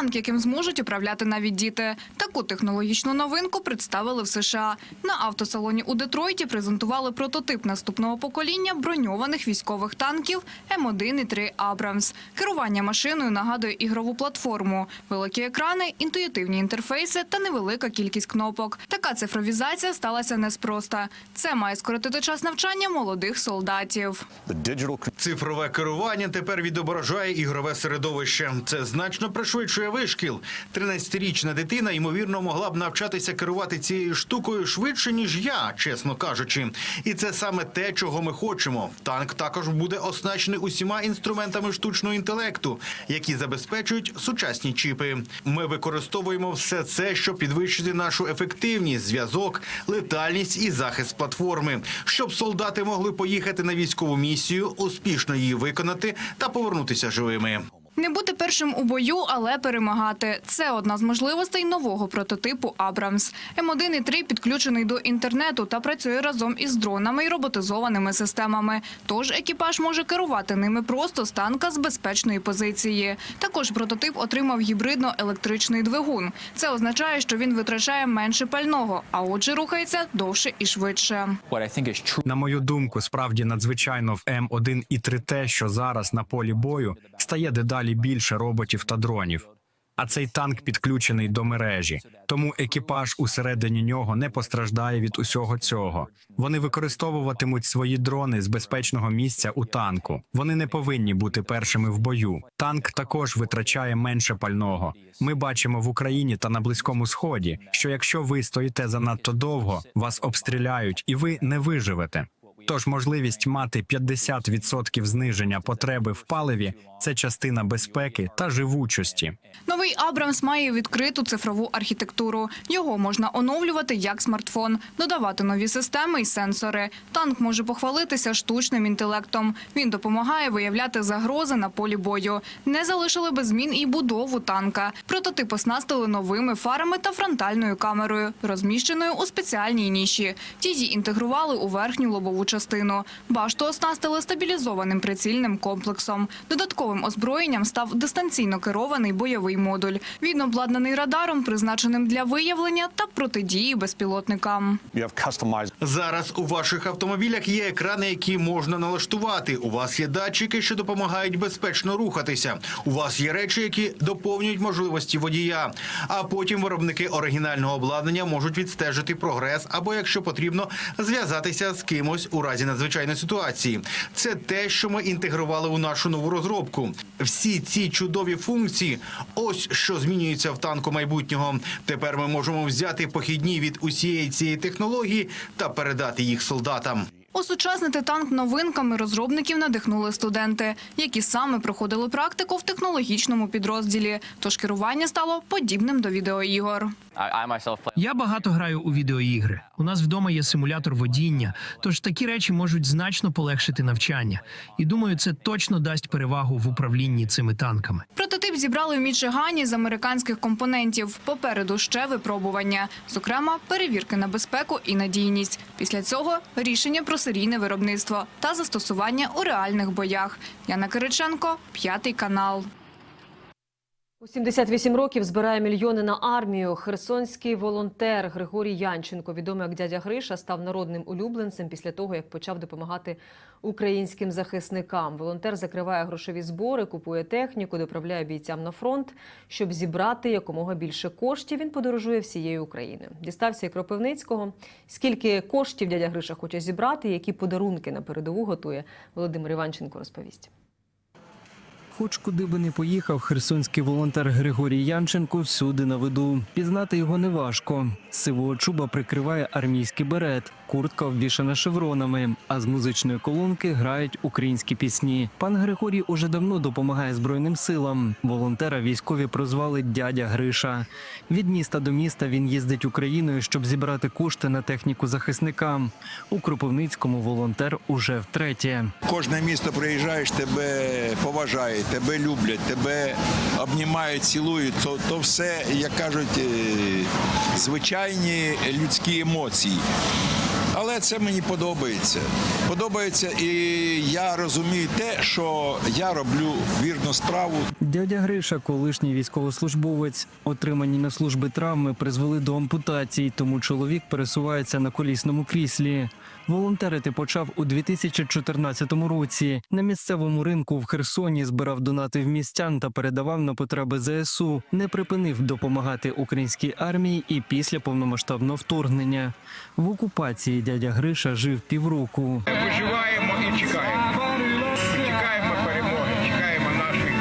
танк, яким зможуть управляти навіть діти. Таку технологічну новинку представили в США. На автосалоні у Детройті презентували прототип наступного покоління броньованих військових танків М1 і 3 Абрамс. Керування машиною нагадує ігрову платформу, великі екрани, інтуїтивні інтерфейси та невелика кількість кнопок. Така цифровізація сталася неспроста. Це має скоротити час навчання молодих солдатів. Цифрове керування тепер відображає ігрове середовище. Це значно пришвидшує вишкіл. 13-річна дитина, ймовірно, могла б навчатися керувати цією штукою швидше, ніж я, чесно кажучи. І це саме те, чого ми хочемо. Танк також буде оснащений усіма інструментами штучного інтелекту, які забезпечують сучасні чіпи. Ми використовуємо все це, щоб підвищити нашу ефективність, зв'язок, летальність і захист платформи, щоб солдати могли поїхати на військову місію, успішно її виконати та повернутися живими. Не бути першим у бою, але перемагати. Це одна з можливостей нового прототипу Абрамс. М1 і 3 підключений до інтернету та працює разом із дронами і роботизованими системами. Тож екіпаж може керувати ними просто з танка з безпечної позиції. Також прототип отримав гібридно-електричний двигун. Це означає, що він витрачає менше пального, а отже, рухається довше і швидше. На мою думку, справді надзвичайно в М1 і 3 те, що зараз на полі бою стає дедалі більше роботів та дронів. А цей танк підключений до мережі, тому екіпаж усередині нього не постраждає від усього цього. Вони використовуватимуть свої дрони з безпечного місця у танку. Вони не повинні бути першими в бою. Танк також витрачає менше пального. Ми бачимо в Україні та на Близькому Сході, що якщо ви стоїте занадто довго, вас обстріляють і ви не виживете. Тож можливість мати 50% зниження потреби в паливі це частина безпеки та живучості. Новий Абрамс має відкриту цифрову архітектуру. Його можна оновлювати як смартфон, додавати нові системи і сенсори. Танк може похвалитися штучним інтелектом. Він допомагає виявляти загрози на полі бою. Не залишили без змін і будову танка. Прототип оснастили новими фарами та фронтальною камерою, розміщеною у спеціальній ніші. Її інтегрували у верхню лобову частину. Башту оснастили стабілізованим прицільним комплексом. Додатковим озброєнням став дистанційно керований бойовий модуль. Він обладнаний радаром, призначеним для виявлення та протидії безпілотникам. Зараз у ваших автомобілях є екрани, які можна налаштувати. У вас є датчики, що допомагають безпечно рухатися. У вас є речі, які доповнюють можливості водія. А потім виробники оригінального обладнання можуть відстежити прогрес або, якщо потрібно, зв'язатися з кимось у разі надзвичайної ситуації. Це те, що ми інтегрували у нашу нову розробку. Всі ці чудові функції, ось що змінюється в танку майбутнього. Тепер ми можемо взяти похідні від усієї цієї технології та передати їх солдатам. Осучаснити танк новинками розробників надихнули студенти, які саме проходили практику в технологічному підрозділі. Тож керування стало подібним до відеоігор. Я багато граю у відеоігри. У нас вдома є симулятор водіння, тож такі речі можуть значно полегшити навчання. І думаю, це точно дасть перевагу в управлінні цими танками. Прототип зібрали в Мічигані з американських компонентів. Попереду ще випробування, зокрема, перевірки на безпеку і надійність. Після цього рішення про серійне виробництво та застосування у реальних боях. Яна Кириченко, п'ятий канал. У 78 років збирає мільйони на армію. Херсонський волонтер Григорій Янченко, відомий як дядя Гриша, став народним улюбленцем після того, як почав допомагати українським захисникам. Волонтер закриває грошові збори, купує техніку, доправляє бійцям на фронт. Щоб зібрати якомога більше коштів, він подорожує всією Україною. Дістався і Кропивницького. Скільки коштів дядя Гриша хоче зібрати, які подарунки на передову готує Володимир Іванченко розповість. Хоч куди би не поїхав, херсонський волонтер Григорій Янченко всюди на виду. Пізнати його неважко. Сивого чуба прикриває армійський берет, куртка обвішана шевронами, а з музичної колонки грають українські пісні. Пан Григорій уже давно допомагає Збройним силам. Волонтера військові прозвали дядя Гриша. Від міста до міста він їздить Україною, щоб зібрати кошти на техніку захисникам. У Кропивницькому волонтер уже втретє. Кожне місто приїжджаєш, тебе поважають, тебе люблять, тебе обнімають, цілують. То, то все, як кажуть, е, звичайні людські емоції. Це мені подобається. Подобається, і я розумію те, що я роблю вірну справу. Дядя Гриша, колишній військовослужбовець, отримані на служби травми призвели до ампутації, тому чоловік пересувається на колісному кріслі. Волонтерити почав у 2014 році. На місцевому ринку в Херсоні збирав донати в містян та передавав на потреби ЗСУ. Не припинив допомагати українській армії і після повномасштабного вторгнення. В окупації дядя Гриша жив півроку. Виживаємо і чекаємо. Чекаємо перемоги, чекаємо наших.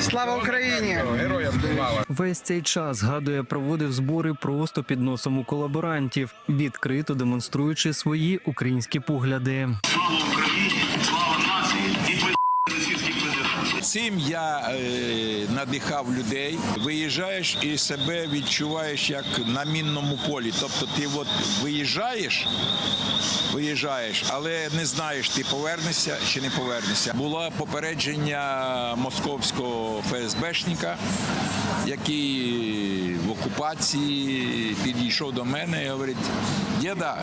Слава Україні! Героям слава! Весь цей час згадує, проводив збори просто під носом у колаборантів, відкрито демонструючи свої українські погляди. Цим я е, надихав людей. Виїжджаєш і себе відчуваєш як на мінному полі. Тобто ти от виїжджаєш, виїжджаєш, але не знаєш, ти повернешся чи не повернешся. Було попередження московського ФСБшника, який в окупації підійшов до мене і говорить: діда,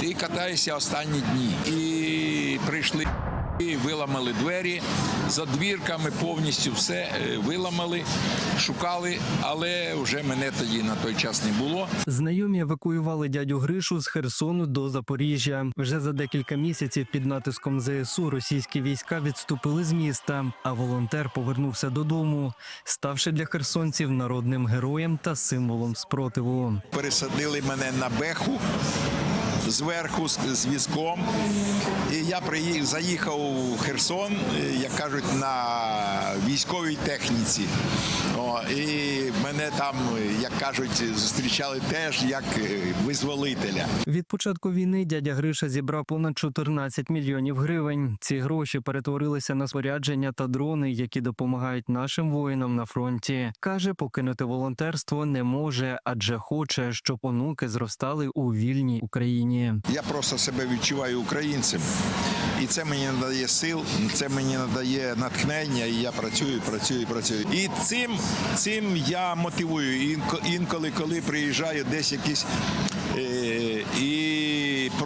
ти катаєшся останні дні. І прийшли. І виламали двері за двірками, повністю все е, виламали, шукали, але вже мене тоді на той час не було. Знайомі евакуювали дядю Гришу з Херсону до Запоріжжя. Вже за декілька місяців під натиском ЗСУ російські війська відступили з міста, а волонтер повернувся додому, ставши для херсонців народним героєм та символом спротиву. Пересадили мене на беху. Зверху з, візком. І я приїхав, заїхав у Херсон, як кажуть, на військовій техніці. О, і мене там, як кажуть, зустрічали теж як е, визволителя. Від початку війни дядя Гриша зібрав понад 14 мільйонів гривень. Ці гроші перетворилися на спорядження та дрони, які допомагають нашим воїнам на фронті. каже, покинути волонтерство не може, адже хоче, щоб онуки зростали у вільній Україні. Я просто себе відчуваю українцем. І це мені надає сил, це мені надає натхнення, і я працюю, працюю, працюю. І цим, цим я мотивую. Інколи, коли приїжджаю десь якісь. е, і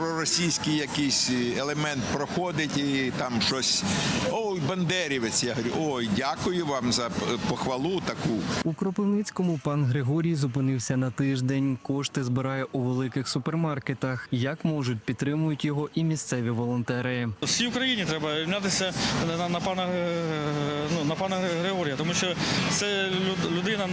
проросійський якийсь елемент проходить, і там щось. Ой, бандерівець. Я говорю, ой, дякую вам за похвалу таку. У Кропивницькому пан Григорій зупинився на тиждень. Кошти збирає у великих супермаркетах. Як можуть підтримують його і місцеві волонтери. Всій Україні треба рівнятися на, на пана е, ну, на пана Григорія, тому що це люд- людина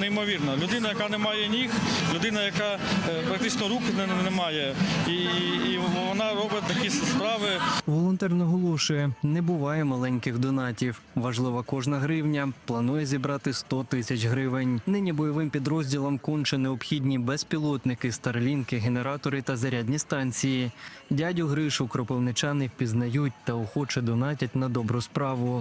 неймовірна. Людина, яка не має ніг, людина, яка е, практично рук не, не має. І, і вона робить такі справи. Волонтер наголошує, не буває маленьких донатів. Важлива кожна гривня. Планує зібрати 100 тисяч гривень. Нині бойовим підрозділам конче необхідні безпілотники, старлінки, генератори та зарядні станції. Дядю Гришу кропивничани впізнають та охоче донатять на добру справу.